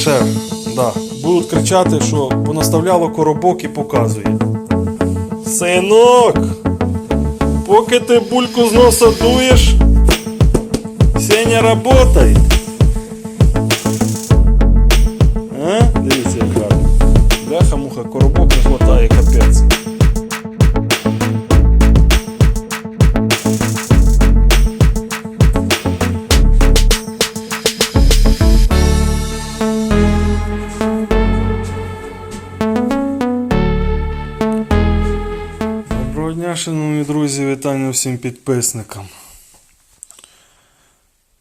Шеф, да. Будуть кричати, що понаставляло коробок і показує. Синок! Поки ти бульку з носа дуєш, Сеня работай. А? Дивіться, як гарно. Бляха муха, коробок не хватає, капець. Шановні друзі, вітання всім підписникам.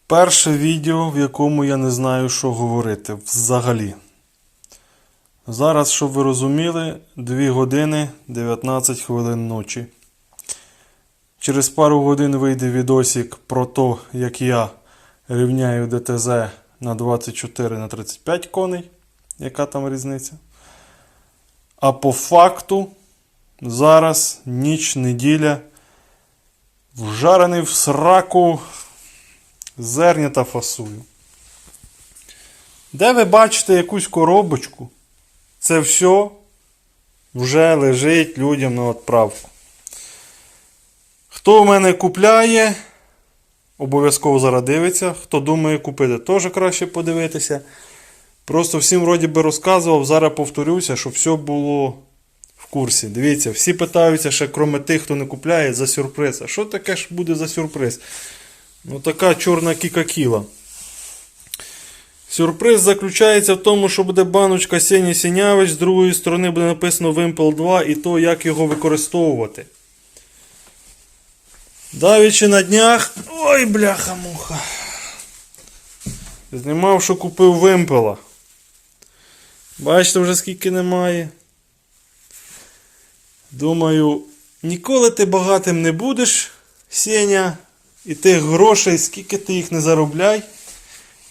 Перше відео, в якому я не знаю, що говорити взагалі. Зараз, щоб ви розуміли, 2 години 19 хвилин ночі. Через пару годин вийде відосик про те, як я рівняю ДТЗ на 24 на 35 коней. Яка там різниця? А по факту Зараз ніч, неділя. Вжарений в сраку зерня та фасую. Де ви бачите якусь коробочку? Це все вже лежить людям на відправку. Хто в мене купляє, обов'язково зараз дивиться. Хто думає купити, теж краще подивитися. Просто всім вроді би розказував, зараз повторюся, щоб все було курсі. Дивіться, всі питаються ще, крім тих, хто не купляє, за сюрприз. А що таке ж буде за сюрприз? Ну, така чорна кікакіла. Сюрприз заключається в тому, що буде баночка Сені Сінявич, з другої сторони буде написано Вимпел 2 і то, як його використовувати. Давічи на днях. Ой, бляха-муха. Знімав, що купив вимпела. Бачите, вже скільки немає. Думаю, ніколи ти багатим не будеш, Сеня, і тих грошей, скільки ти їх не заробляй,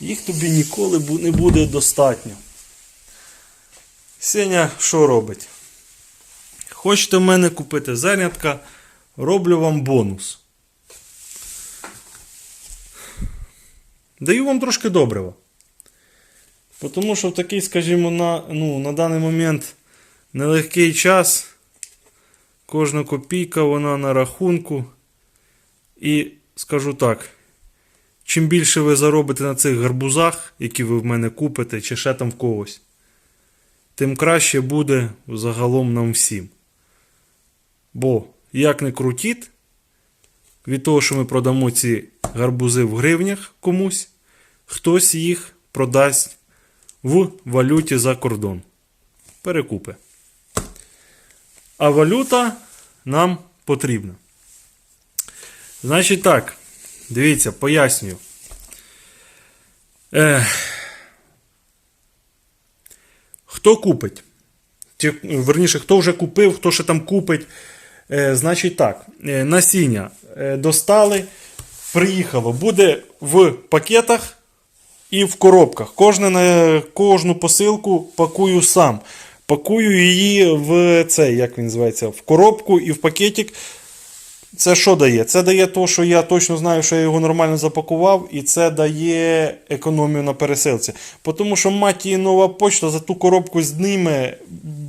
їх тобі ніколи не буде достатньо. Сеня що робить? Хочете в мене купити зернятка, роблю вам бонус. Даю вам трошки добрива. Тому що в такий, скажімо, на, ну, на даний момент нелегкий час. Кожна копійка вона на рахунку. І скажу так: чим більше ви заробите на цих гарбузах, які ви в мене купите, чи ще там в когось, тим краще буде загалом нам всім. Бо, як не крутіть, від того, що ми продамо ці гарбузи в гривнях комусь, хтось їх продасть в валюті за кордон. Перекупи. А валюта нам потрібна. Значить так, дивіться, пояснюю. Е, хто купить? Чи, верніше, хто вже купив, хто ще там купить. Е, значить так, е, насіння е, достали, приїхало. Буде в пакетах і в коробках. Кожне, кожну посилку пакую сам. Пакую її в цей, як він називається, в коробку і в пакетик. Це що дає? Це дає те, що я точно знаю, що я його нормально запакував, і це дає економію на пересилці. Тому що мать її нова почта за ту коробку зніме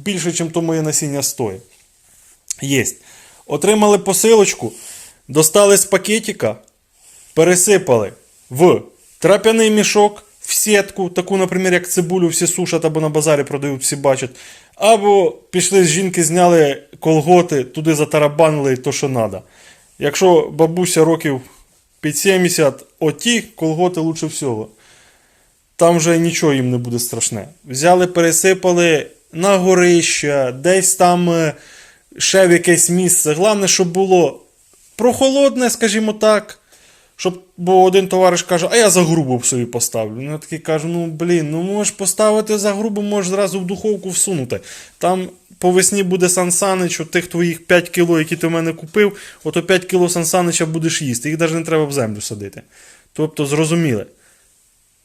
більше, ніж то моє насіння стоїть. Єсть. Отримали посилочку, достали з пакетика, пересипали в трап'яний мішок, в сітку, таку, наприклад, як цибулю всі сушать або на базарі продають, всі бачать. Або пішли з жінки, зняли колготи, туди затарабанили то, що треба. Якщо бабуся років під 70, оті колготи лучше всього. Там вже нічого їм не буде страшне. Взяли, пересипали на горище, десь там е, ще в якесь місце. Головне, щоб було прохолодне, скажімо так. Щоб, бо один товариш каже, а я за грубу собі поставлю. Ну, я такий кажу, ну блін, ну можеш поставити за грубу, можеш зразу в духовку всунути. Там по весні буде Сан Санич, от тих твоїх 5 кіло, які ти в мене купив, ото 5 кіло Сан Санича будеш їсти. Їх навіть не треба в землю садити. Тобто, зрозуміли.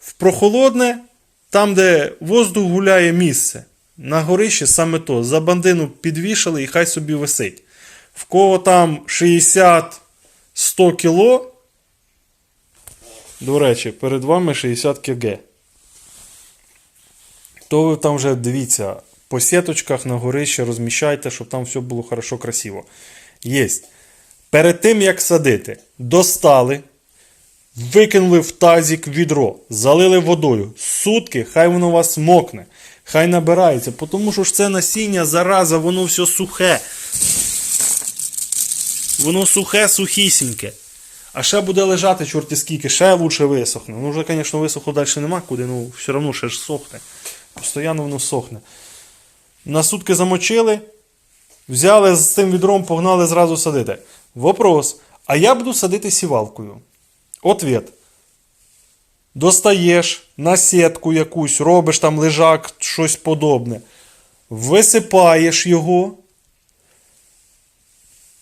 В прохолодне, там, де воздух гуляє місце. На горищі саме то. За бандину підвішали і хай собі висить. В кого там 60-100 кіло. До речі, перед вами 60 кг. то ви там вже дивіться, по сіточках на горище розміщайте, щоб там все було хорошо, красиво. Єсть. Перед тим, як садити, достали, викинули в тазик відро, залили водою. Сутки, хай воно вас мокне, хай набирається, тому що ж це насіння, зараза, воно все сухе. Воно сухе, сухісіньке. А ще буде лежати чорті скільки, ще лучше висохне. Ну вже, звісно, висохло далі нема куди, ну все одно ще ж сохне. Постоянно воно сохне. На сутки замочили, взяли з цим відром, погнали зразу садити. Вопрос. А я буду садити сівалкою. Ответ. Достаєш на сітку якусь, робиш там лежак, щось подобне. Висипаєш його.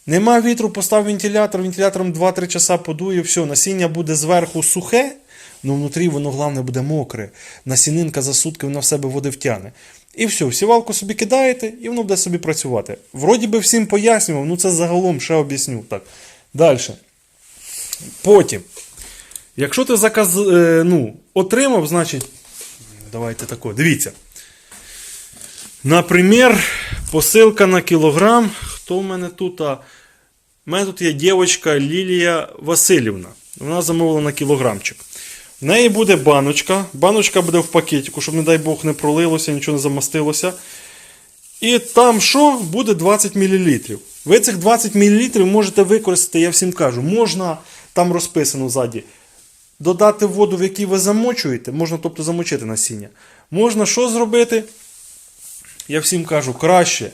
Нема вітру, постав вентилятор, вентилятором 2-3 часа подує, все, насіння буде зверху сухе, але внутрі воно головне буде мокре. Насінинка за сутки вона в себе води втягне. І все, в сівалку собі кидаєте, і воно буде собі працювати. Вроді би всім пояснював, ну це загалом ще об'ясню. Так. Далі. Потім. Якщо ти заказ, е, ну, отримав, значить. Давайте тако. Дивіться. Наприклад, посилка на кілограм. Хто в мене тут? У мене тут є дівчинка Лілія Васильівна. Вона замовила на кілограмчик. В неї буде баночка. Баночка буде в пакетику, щоб, не дай Бог, не пролилося, нічого не замастилося. І там що? Буде 20 мл. Ви цих 20 мл можете використати, я всім кажу, можна, там розписано ззаді, додати воду, в якій ви замочуєте, можна тобто замочити насіння. Можна що зробити? Я всім кажу, краще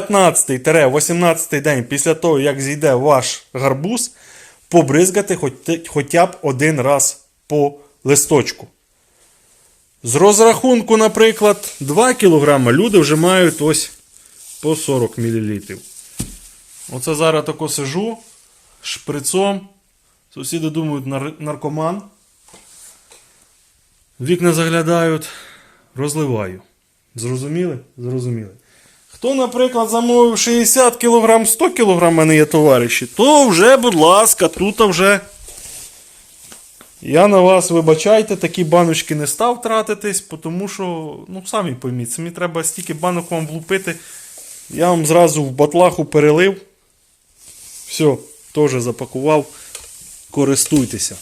15-18 день після того, як зійде ваш гарбуз, побризгати хоча б один раз по листочку. З розрахунку, наприклад, 2 кг люди вже мають ось по 40 мл. Оце зараз тако сижу шприцом. Сусіди думають нар- наркоман. Вікна заглядають, розливаю. Зрозуміли? Зрозуміли. Хто, наприклад, замовив 60 кг, 100 кг, мене є товариші, то вже, будь ласка, тут вже. Я на вас вибачайте, такі баночки не став тратитись, тому що, ну, самі пойміть, мені треба стільки банок вам влупити. Я вам зразу в батлаху перелив. Все, теж запакував. Користуйтеся.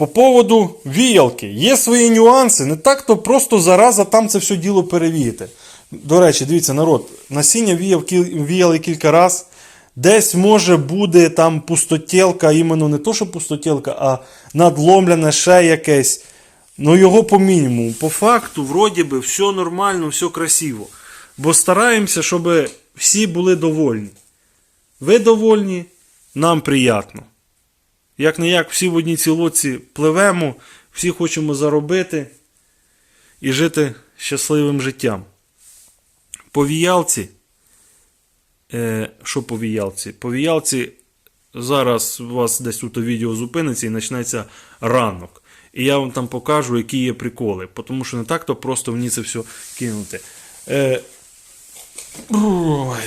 По поводу віялки. Є свої нюанси. Не так то просто зараза там це все діло перевіяти. До речі, дивіться, народ, насіння віяли кілька разів. Десь може буде там пустотілка, іменно не то, що пустотілка, а надломлене ще якесь. Ну його по мінімуму. По факту, вроді би, все нормально, все красиво. Бо стараємося, щоб всі були довольні. Ви довольні, нам приємно. Як не як, всі в одній цілоці пливемо, всі хочемо заробити і жити щасливим життям. По віялці. Е, що по віялці? По віялці зараз у вас десь тут відео зупиниться і почнеться ранок. І я вам там покажу, які є приколи. Тому що не так то просто в це все кинути. Е, ой.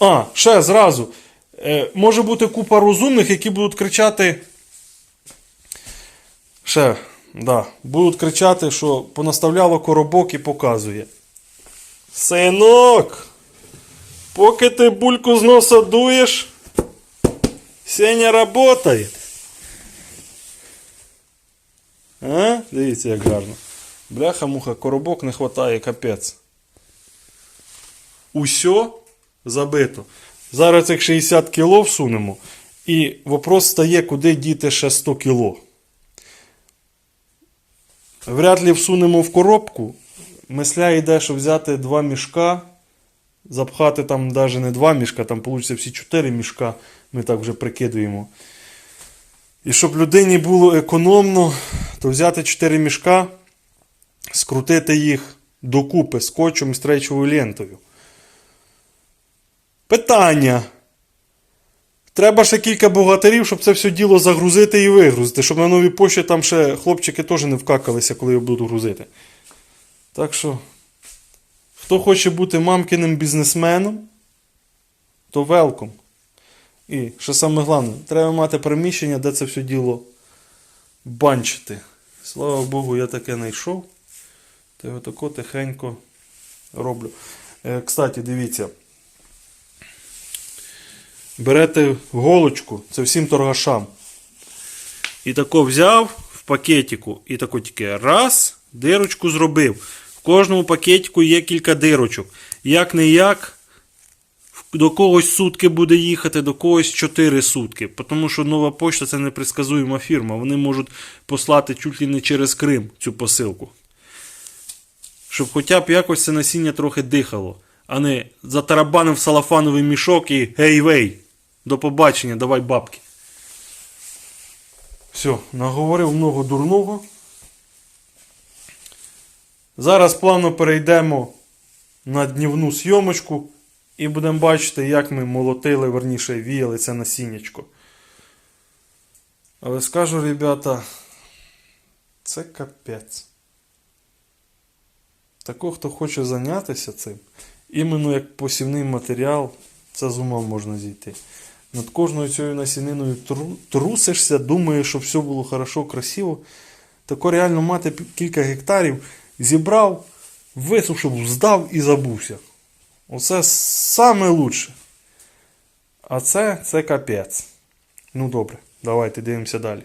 А, ще зразу. Е, може бути купа розумних, які будуть кричати. Ще, да, будуть кричати, що понаставляло коробок і показує. Синок! Поки ти бульку з носа дуєш, Сеня работає. А? Дивіться, як гарно. Бляха-муха, коробок не хватає, капець. Усьо забито. Зараз цих 60 кіло всунемо. І вопрос стає, куди діти ще 100 кіло. Вряд ли всунемо в коробку. Мисля йде, що взяти два мішка, запхати там навіть не два мішка, там вийде всі 4 мішка. Ми так вже прикидуємо. І щоб людині було економно, то взяти 4 мішка, скрутити їх докупи скотчем і стрейчовою лентою. Питання. Треба ще кілька богатирів, щоб це все діло загрузити і вигрузити, щоб на новій пошті там ще хлопчики теж не вкакалися, коли його будуть грузити. Так що, хто хоче бути мамкиним бізнесменом, то велком. І, що саме головне, треба мати приміщення, де це все діло банчити. Слава Богу, я таке знайшов. Та й отако тихенько роблю. Е, кстати, дивіться. Берете голочку, це всім торгашам. І тако взяв в пакетику, і тако тільки раз, дирочку зробив. В кожному пакетику є кілька дирочок. Як не як, до когось сутки буде їхати, до когось 4 сутки. Тому що нова почта це непредсказуєма фірма. Вони можуть послати чуть ли не через Крим цю посилку. Щоб хоча б якось це насіння трохи дихало, а не затарабанив салафановий мішок і гей вей. До побачення, давай бабки. Все, наговорив много дурного. Зараз плавно перейдемо на днівну зйомочку і будемо бачити, як ми молотили, верніше, віяли це насіннячко. Але скажу, ребята, це капець. Тако, хто хоче зайнятися цим, іменно як посівний матеріал, це з ума можна зійти. Над кожною цією насіниною трусишся, думаєш, що все було хорошо, красиво. Тако реально мати кілька гектарів, зібрав, висушив, здав і забувся. Оце саме лучше. А це, це капець. Ну добре, давайте дивимося далі.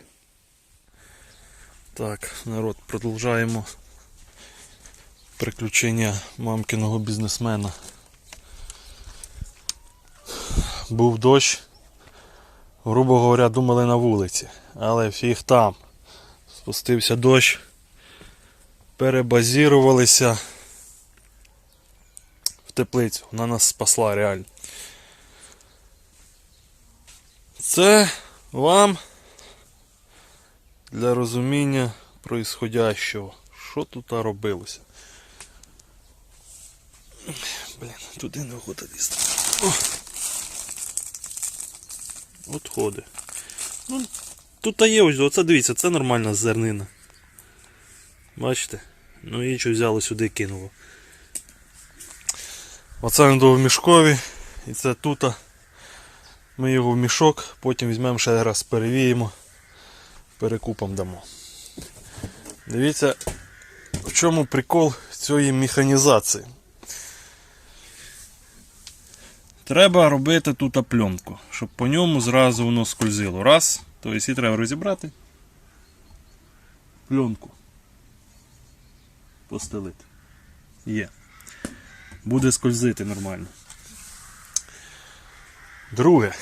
Так, народ, продовжаємо приключення мамкиного бізнесмена. Був дощ, грубо говоря, думали на вулиці, але фіг там. Спустився дощ, перебазірувалися в теплицю. Вона нас спасла реально. Це вам для розуміння происходящого. Що тут робилося? Блін, туди не охота лізти. О! Отходи. Ну, тут є ось, оце дивіться, це нормальна зернина. Бачите? Ну і що взяло сюди і кинуло. Оце він до в мішкові. І це тут. Ми його в мішок, потім візьмемо ще раз перевіємо, перекупом дамо. Дивіться, в чому прикол цієї механізації. Треба робити тут пленку, щоб по ньому зразу воно скользило. Раз, тобто її треба розібрати. Пленку. Постелити. Є. Буде скользити нормально. Друге.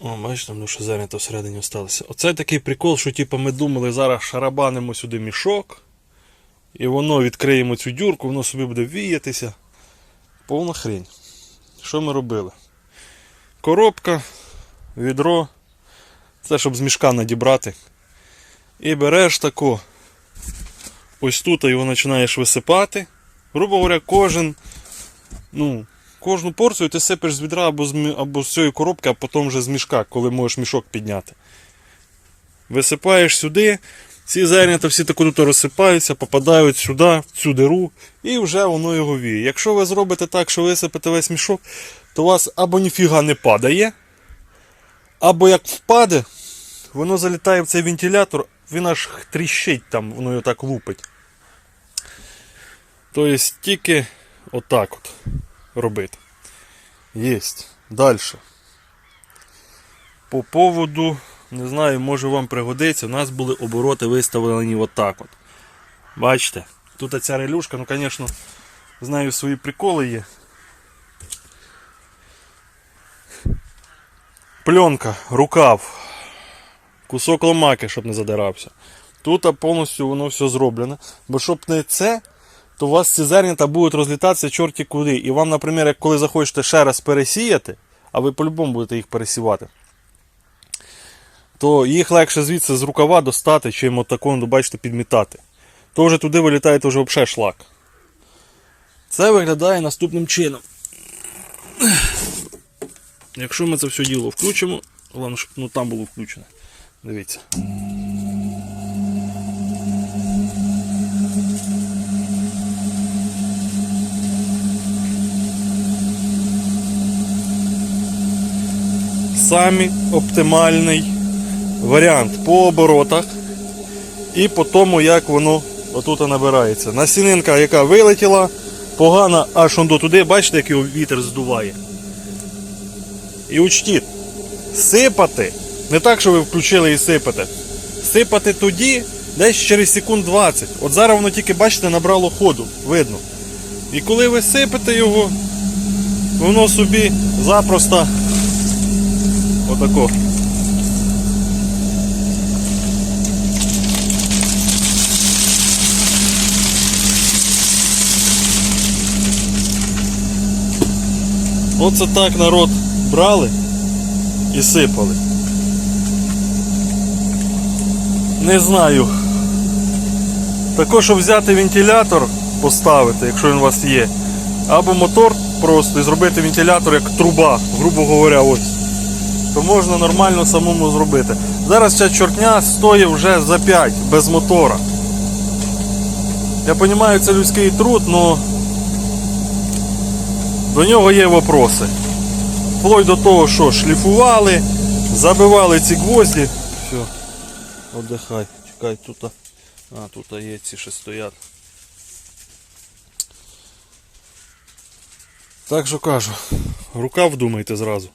О, бачите, ну що зернята всередині осталося. Оце такий прикол, що типу, ми думали, зараз шарабанимо сюди мішок. І воно відкриємо цю дюрку, воно собі буде віятися. Повна хрень. Що ми робили? Коробка, відро. Це щоб з мішка надібрати. І береш тако. Ось тут його починаєш висипати. Грубо говоря, кожен. Ну, кожну порцію ти сипеш з відра або з, або з цієї коробки, а потім вже з мішка, коли можеш мішок підняти. Висипаєш сюди, ці зернята всі тако тут розсипаються, попадають сюди, в цю диру, і вже воно його віє. Якщо ви зробите так, що висипете весь мішок, то у вас або ніфіга не падає, або як впаде, воно залітає в цей вентилятор, він аж тріщить там, воно його так лупить. Тобто тільки отак от робити. Єсть. Далі. По поводу, не знаю, може вам пригодиться, у нас були обороти виставлені отак от. Бачите? Тут ця релюшка, ну звісно, знаю свої приколи є. Пленка, рукав, кусок ломаки, щоб не задирався. Тут повністю воно все зроблене. Бо щоб не це, то у вас ці зернята будуть розлітатися чорті куди. І вам, наприклад, коли захочете ще раз пересіяти, а ви по-любому будете їх пересівати, то їх легше звідси з рукава достати, чим отако, ну, бачите, підмітати. То вже туди вилітає то вже взагалі шлак. Це виглядає наступним чином. Якщо ми це все діло включимо, головне, щоб ну, там було включено. Дивіться. Самі оптимальний варіант по оборотах і по тому, як воно отут набирається. Насінинка, яка вилетіла, погана аж до туди, бачите, як його вітер здуває. І учтіть, сипати, не так, що ви включили і сипете. Сипати тоді десь через секунд 20. От зараз воно тільки, бачите, набрало ходу, видно. І коли ви сипете його, воно собі запросто отако. Оце так народ брали і сипали. Не знаю. Також взяти вентилятор, поставити, якщо він у вас є. Або мотор просто і зробити вентилятор як труба, грубо говоря, ось. То можна нормально самому зробити. Зараз ця чортня стоїть вже за 5 без мотора. Я розумію, це людський труд, але до нього є вопроси. Вплоть до того, що шліфували, забивали ці гвозді. Все, отдихай, чекай, тут. А, тут є ці ще стоять. Так що кажу, рука вдумайте зразу.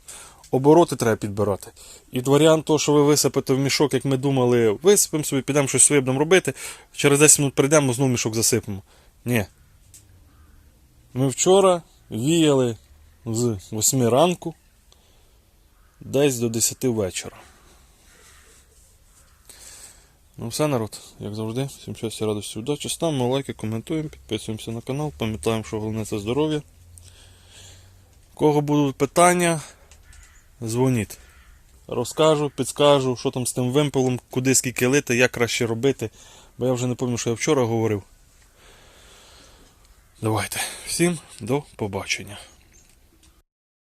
Обороти треба підбирати. І варіант того, що ви висипете в мішок, як ми думали, висипемо собі, підемо щось своє будемо робити. Через 10 минут прийдемо, знову мішок засипемо. Ні. Ми вчора віяли з 8 ранку десь до 10 вечора. Ну все, народ, як завжди, всім щастя, радості, удачі. Ставимо лайки, коментуємо, підписуємося на канал, пам'ятаємо, що головне це здоров'я. Кого будуть питання, дзвоніть. Розкажу, підскажу, що там з тим вимпелом, куди скільки лити, як краще робити. Бо я вже не пам'ятаю, що я вчора говорив. Давайте. Всім до побачення.